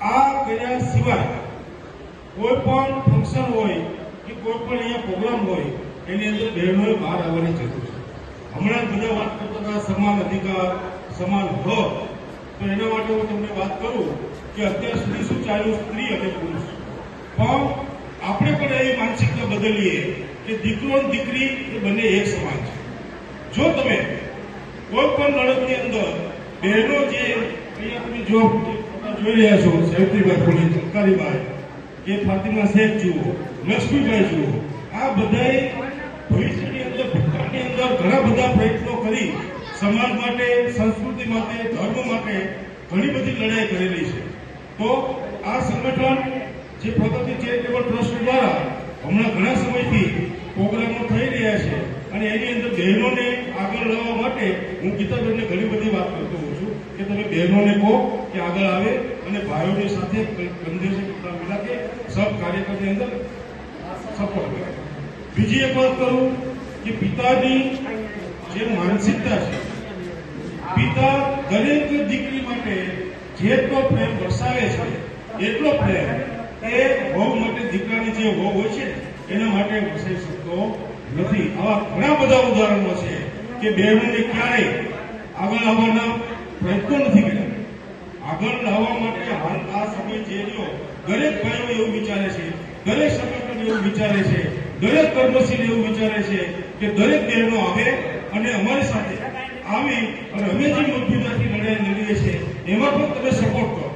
આ કર્યા સિવાય કોઈ પણ ફંક્શન હોય કે કોઈ પણ અહીંયા પ્રોગ્રામ હોય, એની અંદર બહેનોએ બહાર આવવાની જરૂર છે. હમણાં બધા વાત કરતા હતા સમાન અધિકાર, સમાન હક, તો એના માટે હું તમને વાત કરું કે અત્યાર સુધી શું ચાલ્યું સ્ત્રી અને પુરુષ. પણ આપણે પણ એ માનસિકતા બદલીએ કે દીકરો અને દીકરી એ બંને એક સમાન છે. જો તમે કોઈ પણ લડતની અંદર બહેનો જે અહીંયા તમે જો જોઈ રહ્યા છો સાવિત્રીબાઈ ફૂલે ચમકારીબાઈ કે ફાતિમા શેખ જુઓ લક્ષ્મીભાઈ જુઓ, આ બધાએ ભવિષ્યની અંદર, ભૂતકાળની અંદર ઘણા બધા પ્રયત્નો કરી સમાજ માટે, સંસ્કૃતિ માટે, ધર્મ માટે ઘણી બધી લડાઈ કરેલી છે. તો આ સંગઠન જે પ્રગતિ ચેરિટેબલ ટ્રસ્ટ દ્વારા હમણાં ઘણા સમયથી પ્રોગ્રામો થઈ રહ્યા છે અને એની અંદર બહેનોને આગળ લાવવા માટે હું ગીતાબેનને ઘણી બધી વાત કરતો હોઉં છું કે તમે બહેનોને કહો કે આગળ આવે અને ભાઈઓની સાથે કંધે મિલા કે સબ કાર્યક્રમની અંદર સફળ બીજી એક વાત કરું કે પિતાની જે માનસિકતા છે, પિતા દરેક દીકરી માટે જેટલો પ્રેમ વરસાવે છે, એટલો પ્રેમ એ વહુ માટે દીકરાની જે વહુ હોય છે, એના માટે વસાઈ શકતો નથી. આવા ઘણા બધા ઉદાહરણો છે કે બહેનોને ક્યારેય આગળ આવવાના પ્રયત્નો નથી કર્યા. આગળ લાવવા માટે હાલ આ સમય જે રહ્યો, દરેક ભાઈઓ એવું વિચારે છે, દરેક સંગઠન એવું વિચારે છે, દરેક કર્મશીલ એવું વિચારે છે કે દરેક બહેનો આવે અને અમારી સાથે આવી અને અમે જે મજબૂતાથી લડાઈ લડીએ છીએ, એમાં પણ તમે સપોર્ટ કરો.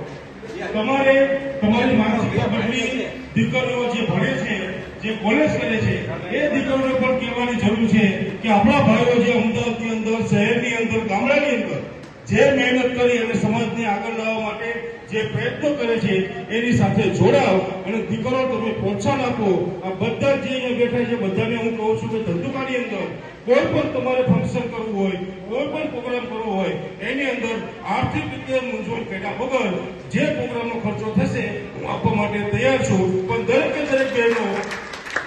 તમારે તમારી માનસિકતા બદલી દીકરીઓ જે ભણે છે, જે કોલેજ કરે છે, એ દીકરીઓને પણ કહેવાની જરૂર છે કે આપણા ભાઈઓ જે અમદાવાદની અંદર, શહેરની અંદર, ગામડાની અંદર જે મહેનત કરી અને સમાજને આગળ લાવવા માટે જે પ્રયત્નો કરે છે, એની સાથે જોડાવ અને દીકરો તમે પ્રોત્સાહન આપો. આ બધા જે અહીંયા બેઠા છે, બધાને હું કહું છું કે ધંધુકાની અંદર કોઈ પણ તમારે ફંક્શન કરવું હોય, કોઈ પણ પ્રોગ્રામ કરવો હોય, એની અંદર આર્થિક રીતે મૂંઝવણ કર્યા વગર જે પ્રોગ્રામનો ખર્ચો થશે, હું આપવા માટે તૈયાર છું. પણ દરેકે દરેક બહેનો,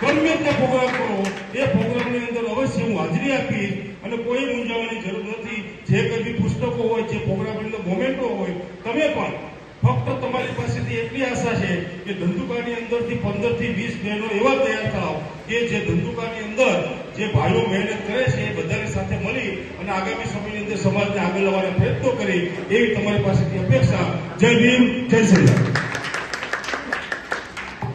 ગમે તે પ્રોગ્રામ કરો, એ પ્રોગ્રામની અંદર અવશ્ય હું હાજરી આપીશ અને કોઈ મૂંઝાવાની જરૂર નથી. જે બી પુસ્તકો હોય જે પ્રોગ્રામની અંદર મોમેન્ટો હોય, તમે પણ. ફક્ત તમારી પાસેથી એટલી આશા છે કે ધંધુકાની અંદરથી પંદરથી વીસ બહેનો એવા તૈયાર થાવ કે જે ધંધુકાની અંદર જે ભાઈઓ મહેનત કરે છે એ બધાની સાથે મળી અને આગામી સમયની અંદર સમાજને આગળ લાવવાના પ્રયત્નો કરી એવી તમારી પાસેથી અપેક્ષા. જય ભીમ, જય શ્રી રામ.